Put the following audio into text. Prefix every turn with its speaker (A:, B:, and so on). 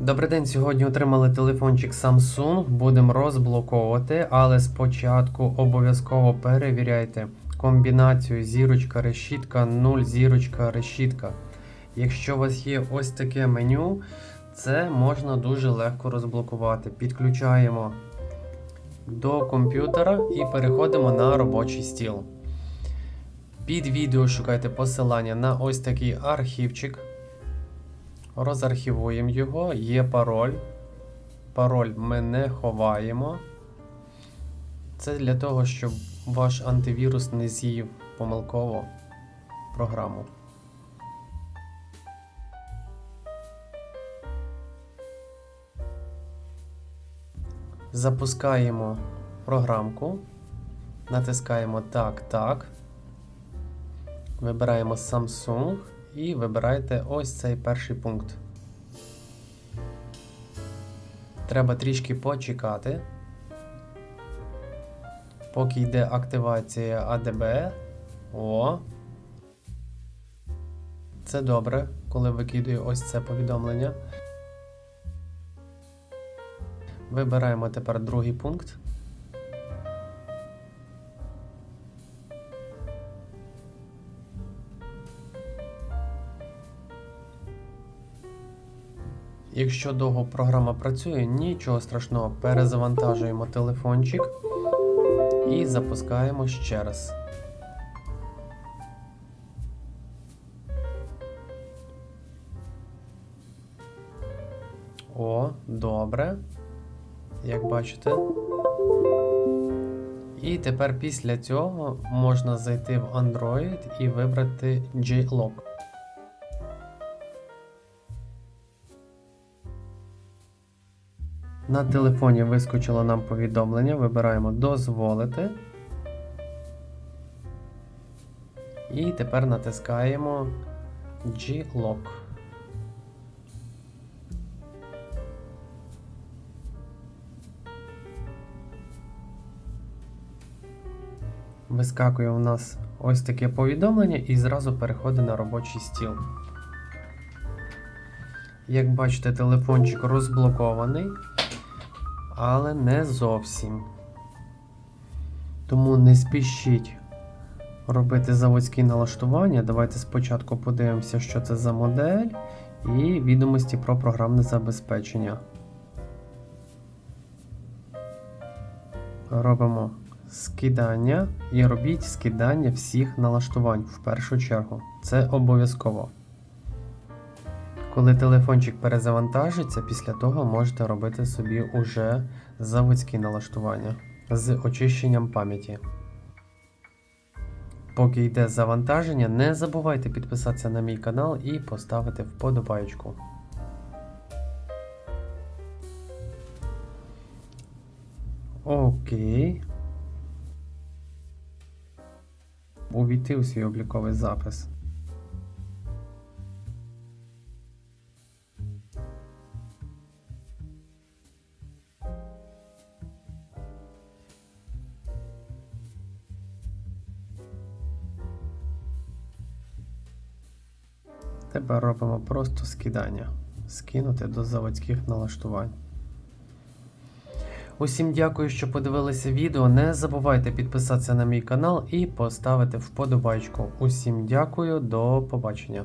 A: Добрий день. Сьогодні отримали телефончик Samsung. Будемо розблоковувати, але спочатку обов'язково перевіряйте комбінацію зірочка решітка 0 зірочка решітка. Якщо у вас є ось таке меню, це можна дуже легко розблокувати. Підключаємо до комп'ютера і переходимо на робочий стіл. Під відео шукайте посилання на ось такий архівчик. Розархівуємо його, є пароль. Пароль ми не ховаємо. Це для того, щоб ваш антивірус не з'їв помилково програму. Запускаємо програмку. Натискаємо Так, так. Вибираємо Samsung і вибирайте ось цей перший пункт. Треба трішки почекати, поки йде активація ADB. О. Це добре, коли викидаю ось це повідомлення. Вибираємо тепер другий пункт. Якщо довго програма працює, нічого страшного, перезавантажуємо телефончик і запускаємо ще раз. О, добре. Як бачите. І тепер після цього можна зайти в Android і вибрати G-Lock. На телефоні вискочило нам повідомлення. Вибираємо дозволити. І тепер натискаємо G-Lock. Вискакує у нас ось таке повідомлення і зразу переходить на робочий стіл. Як бачите, телефончик розблокований, але не зовсім. Тому не спішіть робити заводські налаштування. Давайте спочатку подивимося, що це за модель, і відомості про програмне забезпечення. Робимо скидання і робіть скидання всіх налаштувань в першу чергу. Це обов'язково. Коли телефончик перезавантажиться, після того можете робити собі уже заводські налаштування з очищенням пам'яті. Поки йде завантаження, не забувайте підписатися на мій канал і поставити вподобайку. Окей. Увійти у свій обліковий запис. Тепер робимо просто скидання. Скинути до заводських налаштувань. Усім дякую, що подивилися відео. Не забувайте підписатися на мій канал і поставити вподобайку. Усім дякую, до побачення.